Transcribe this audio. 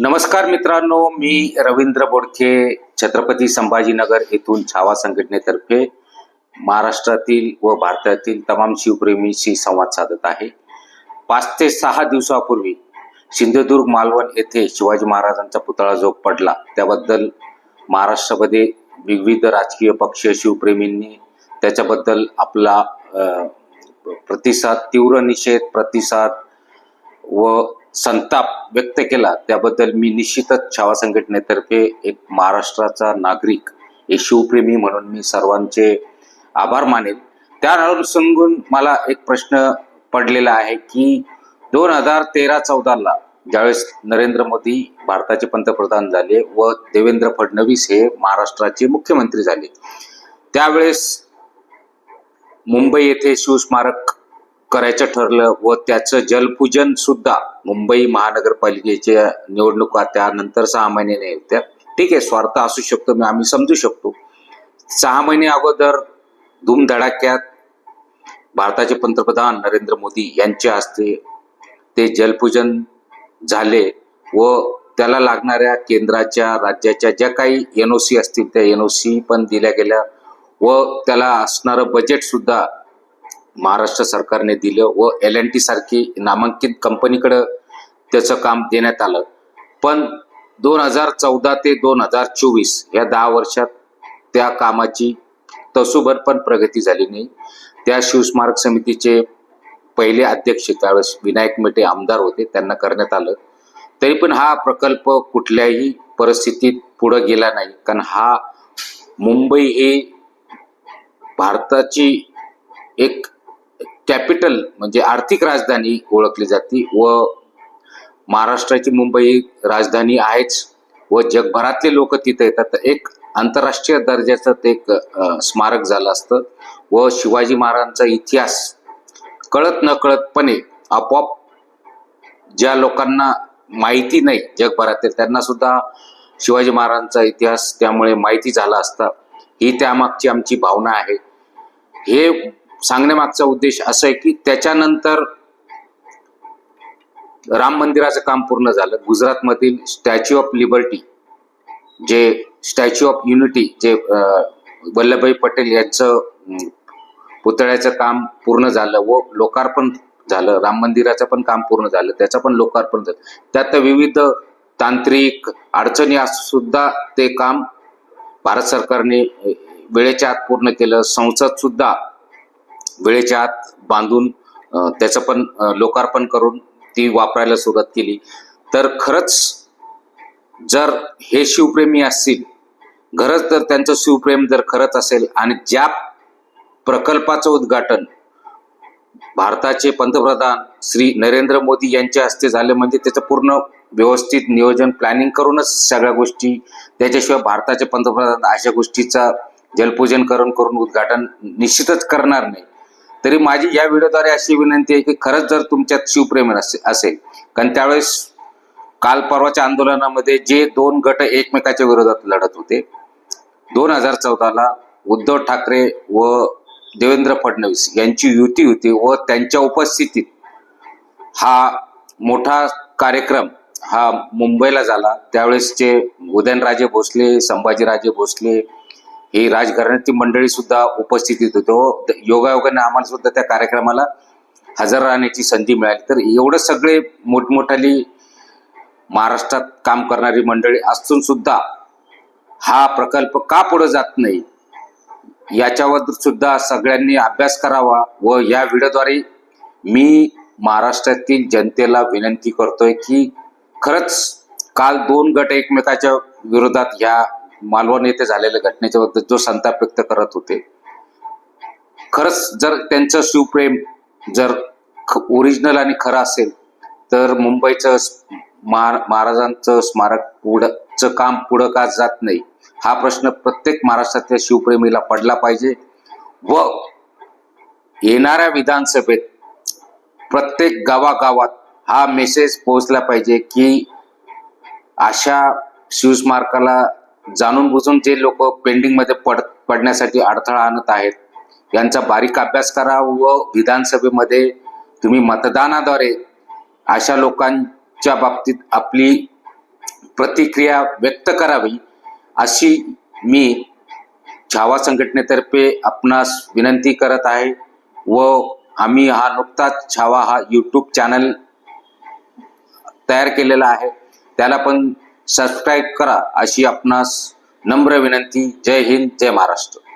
नमस्कार मित्रांनो मी रवींद्र बोडखे छत्रपती संभाजीनगर येथून छावा संघटनेतर्फे महाराष्ट्रातील व भारतातील तमाम शिवप्रेमींशी संवाद साधत आहे. पाच ते सहा दिवसापूर्वी सिंधुदुर्ग मालवण येथे शिवाजी महाराजांचा पुतळा जो पडला त्याबद्दल महाराष्ट्रामध्ये विविध राजकीय पक्ष शिवप्रेमींनी त्याच्याबद्दल आपला प्रतिसाद तीव्र निषेध प्रतिसाद व संताप व्यक्त केला. त्याबद्दल मी निश्चितच छावा संघटनेतर्फे एक महाराष्ट्राचा नागरिक एक शिवप्रेमी म्हणून मी सर्वांचे आभार मानेल त्या अनुषंगून मला एक प्रश्न पडलेला आहे की दोन हजार तेरा चौदाला ज्यावेळेस नरेंद्र मोदी भारताचे पंतप्रधान झाले व देवेंद्र फडणवीस हे महाराष्ट्राचे मुख्यमंत्री झाले त्यावेळेस मुंबई येथे शिवस्मारक करायचं ठरलं व त्याचं जलपूजन सुद्धा मुंबई महानगरपालिकेच्या निवडणुका त्यानंतर सहा महिन्याने होत्या. ठीक आहे स्वार्थ असू शकतो मी आम्ही समजू शकतो. सहा महिने अगोदर धूमधडाक्यात भारताचे पंतप्रधान नरेंद्र मोदी यांच्या हस्ते ते जलपूजन झाले व त्याला लागणाऱ्या केंद्राच्या राज्याच्या ज्या काही एन ओ सी असतील त्या एन ओ सी पण दिल्या गेल्या व त्याला असणारं बजेट सुद्धा महाराष्ट्र सरकारने दिलं व एल एन टी सारखी नामांकित कंपनीकडं त्याचं काम देण्यात आलं. पण दोन हजार चौदा ते दोन हजार चोवीस या दहा वर्षात त्या कामाची तसुभर पण प्रगती झाली नाही. त्या शिवस्मारक समितीचे पहिले अध्यक्ष त्यावेळेस विनायक मेटे आमदार होते त्यांना करण्यात आलं. तरी पण हा प्रकल्प कुठल्याही परिस्थितीत पुढे गेला नाही. कारण हा मुंबई हे भारताची एक कॅपिटल म्हणजे आर्थिक राजधानी ओळखली जाते व महाराष्ट्राची मुंबई राजधानी आहेच व जगभरातले लोक तिथे येतात. तर एक आंतरराष्ट्रीय दर्जाचं ते एक स्मारक झालं असतं व शिवाजी महाराजांचा इतिहास कळत न कळतपणे आपोआप ज्या लोकांना माहिती नाही जगभरातील त्यांना सुद्धा शिवाजी महाराजांचा इतिहास त्यामुळे माहिती झाला असता. ही त्यामागची आमची भावना आहे. हे सांगण्यामागचा उद्देश असं आहे की त्याच्यानंतर राम मंदिराचं काम पूर्ण झालं. गुजरातमधील स्टॅच्यू ऑफ लिबर्टी जे स्टॅच्यू ऑफ युनिटी जे वल्लभभाई पटेल यांचं पुतळ्याचं काम पूर्ण झालं व लोकार्पण झालं. राम मंदिराचं पण काम पूर्ण झालं. त्याचं पण लोकार्पण झालं. त्यात विविध तांत्रिक अडचणी सुद्धा ते काम भारत सरकारने वेळेच्या आत पूर्ण केलं. संसद सुद्धा वेळेच्या आत बांधून त्याचं पण लोकार्पण करून ती वापरायला सुरुवात केली. तर खरंच जर हे शिवप्रेमी असतील खरंच जर त्यांचं शिवप्रेम जर खरंच असेल आणि ज्या प्रकल्पाचं उद्घाटन भारताचे पंतप्रधान श्री नरेंद्र मोदी यांच्या हस्ते झाले म्हणजे त्याचं पूर्ण व्यवस्थित नियोजन प्लॅनिंग करूनच सगळ्या गोष्टी त्याच्याशिवाय भारताचे पंतप्रधान अशा गोष्टीचा जलपूजन करून करून उद्घाटन निश्चितच करणार नाही. तरी माझी या व्हिडिओद्वारे अशी विनंती आहे की खरंच जर तुमच्यात शिवप्रेम असेल कारण त्यावेळेस काल परवाच्या आंदोलनामध्ये जे दोन गट एकमेकाच्या विरोधात लढत होते दोन हजार चौदाला उद्धव ठाकरे व देवेंद्र फडणवीस यांची युती होती व त्यांच्या उपस्थितीत हा मोठा कार्यक्रम हा मुंबईला झाला. त्यावेळेसचे उदयनराजे भोसले संभाजीराजे भोसले ही राजघराण्याची मंडळी सुद्धा उपस्थितीत होतो हो, योगायोगाने आम्हाला सुद्धा त्या कार्यक्रमाला हजर राहण्याची संधी मिळाली. तर एवढं सगळे मोठमोठाली महाराष्ट्रात काम करणारी मंडळी असून सुद्धा हा प्रकल्प का पुढे जात नाही याच्यावर सुद्धा सगळ्यांनी अभ्यास करावा व या व्हिडिओद्वारे मी महाराष्ट्रातील जनतेला विनंती करतोय की खरंच काल दोन गट एकमेकाच्या विरोधात ह्या मालवण येथे झालेल्या घटनेच्या बद्दल जो संताप व्यक्त करत होते. खरंच जर त्यांचं शिवप्रेम जर ओरिजिनल आणि खरं असेल तर मुंबईचं महाराजांचं स्मारक पुढचं काम पुढं का जात नाही? हा प्रश्न प्रत्येक महाराष्ट्रातल्या शिवप्रेमीला पडला पाहिजे व येणाऱ्या विधानसभेत प्रत्येक गावागावात हा मेसेज पोहोचला पाहिजे की अशा शिवस्मारकाला जाणून बुजून जे लोक पेंडिंगमध्ये पड पडण्यासाठी अडथळा आणत आहेत यांचा बारीक अभ्यास करा व विधानसभेमध्ये तुम्ही मतदानाद्वारे अशा लोकांच्या बाबतीत आपली प्रतिक्रिया व्यक्त करावी अशी मी छावा संघटनेतर्फे आपणास विनंती करत आहे व आम्ही हा नुकताच छावा हा यूट्यूब चॅनल तयार केलेला आहे. त्याला पण सबस्क्राईब करा अशी आपणास नम्र विनंती. जय हिंद जय महाराष्ट्र.